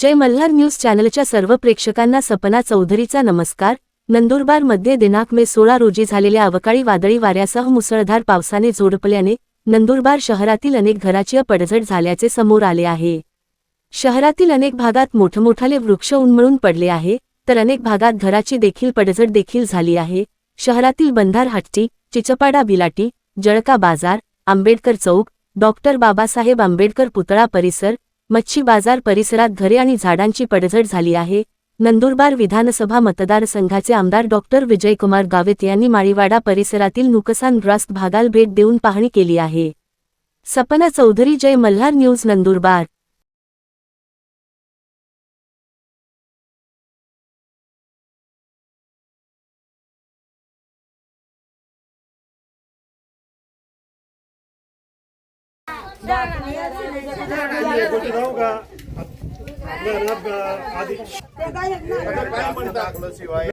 जय Malhar news चॅनलच्या सर्व प्रेक्षकांना सपना चौधरीचा नमस्कार. नंदुरबारमध्ये दिनांक मे सोळा रोजी झालेल्या अवकाळी वादळी वाऱ्यासह मुसळधार पावसाने झोडपल्याने नंदुरबार शहरातील अनेक घराची पडझड झाल्याचे समोर आले आहे. शहरातील अनेक भागात मोठमोठाले वृक्ष उन्मळून पडले आहे तर अनेक भागात घराची देखील पडझड देखील झाली आहे. शहरातील बंधार हट्टी चिचपाडा बिलाटी जळका बाजार आंबेडकर चौक डॉक्टर बाबासाहेब आंबेडकर पुतळा परिसर मच्छी बाजार परिसरात घरे आणि झाडांची पडझड झाली आहे. नंदुरबार विधानसभा मतदारसंघाचे आमदार डॉक्टर विजयकुमार गावित यांनी माळीवाडा परिसरातील नुकसानग्रस्त भागाला भेट देऊन पाहणी केली आहे. सपना चौधरी जय मल्हार न्यूज नंदुरबार. का आधी काय म्हणतात शिवाय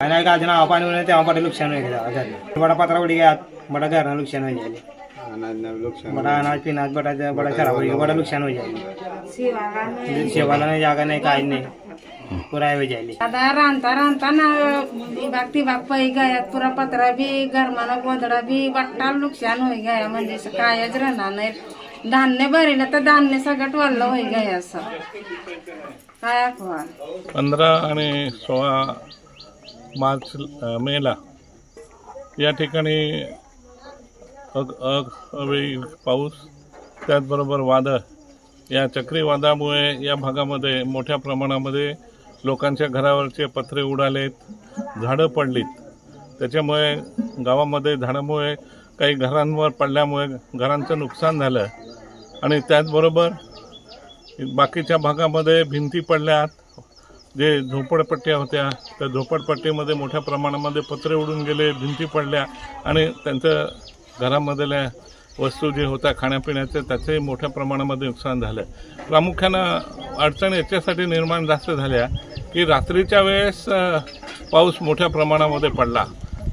आणि गाजन हवा पाणी होणे तेव्हा बडा नुकसान होईल बडा पत्रा उडी गया बडा घरना नुकसान हो जाए बडा अनाज पिनाज बडा बडा खराब हो जाए बडा नुकसान हो जाए सेवाला नाही जागा नहीं काही नहीं. पूरा हो जाए दादा रांधता रांधता ना भाग ती भाग पै गया पुरा पत्रा बी गरमाना गोंधळा बी बट्टाल नुकसान होई गया म्हणजे कायच राहणार नाही. धान्य भरेलं तर धान्य सगळं वल्ल होई गया असं. काय पंधरा आणि सोळा मार्च मेला. या ठिकाणी अग अग अवेळी पाऊस त्याचबरोबर वादळ. या चक्रीवादळामुळे या भागामध्ये मोठ्या प्रमाणामध्ये लोकांच्या घरावरचे पत्रे उडालेत झाडं पडलीत. त्याच्यामुळे गावामध्ये झाडामुळे काही घरांवर पडल्यामुळे घरांचं नुकसान झालं. आणि त्याचबरोबर बाकीच्या भागामध्ये भिंती पडल्यात जे झोपडपट्ट्या होत्या त्या झोपडपट्टीमध्ये मोठ्या प्रमाणामध्ये पत्रे उडून गेले भिंती पडल्या आणि त्यांचं घरामधल्या वस्तू जे होत्या खाण्यापिण्याचे त्याचंही मोठ्या प्रमाणामध्ये नुकसान झालं. प्रामुख्यानं अडचण याच्यासाठी निर्माण जास्त झाल्या की रात्रीच्या वेळेस पाऊस मोठ्या प्रमाणामध्ये पडला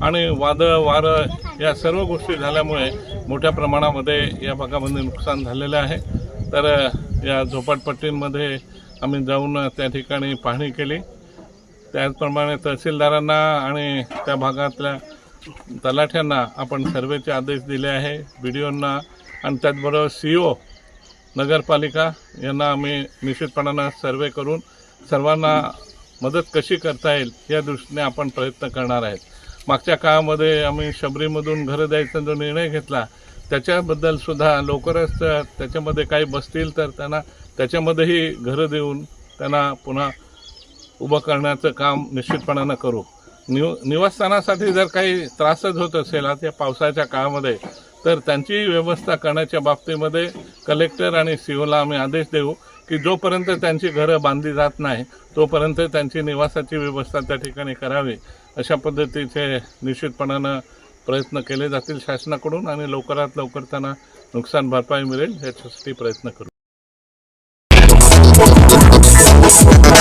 आणि वादळ वारं या सर्व गोष्टी झाल्यामुळे मोठ्या प्रमाणामध्ये या भागामध्ये नुकसान झालेलं आहे. तर या झोपडपट्टींमध्ये आम्ही जाऊन त्या ठिकाणी पाहणी केली. त्याचप्रमाणे तहसीलदारांना आणि त्या भागातल्या तलाठ्यांना आपण सर्वेचे आदेश दिले आहे. बी डी ओंना आणि त्याचबरोबर सी ओ नगरपालिका यांना आम्ही निश्चितपणानं सर्वे करून सर्वांना मदत कशी करता येईल या दृष्टीने आपण प्रयत्न करणार आहेत. मागच्या काळामध्ये आम्ही शबरीमधून घरं द्यायचा जो निर्णय घेतला त्याच्याबद्दल सुद्धा लवकरच त्याच्यामध्ये काही बसतील तर त्यांना त्याच्यामध्येही घरं देऊन त्यांना पुन्हा उभं करण्याचं काम निश्चितपणानं करू. निव निवासस्थानासाठी जर काही त्रासच होत असेल आता या पावसाच्या काळामध्ये तर त्यांची व्यवस्था करण्याच्या बाबतीमध्ये कलेक्टर आणि सीओला आम्ही आदेश देऊ की जोपर्यंत त्यांची घरं बांधली जात नाही तोपर्यंत त्यांची निवासाची व्यवस्था त्या ठिकाणी करावी. अशा पद्धतीचे निश्चितपणानं प्रयत्न केले जातील शासनाकडून आणि लवकरात लवकर त्यांना नुकसान भरपाई मिळेल याच्यासाठी प्रयत्न करू.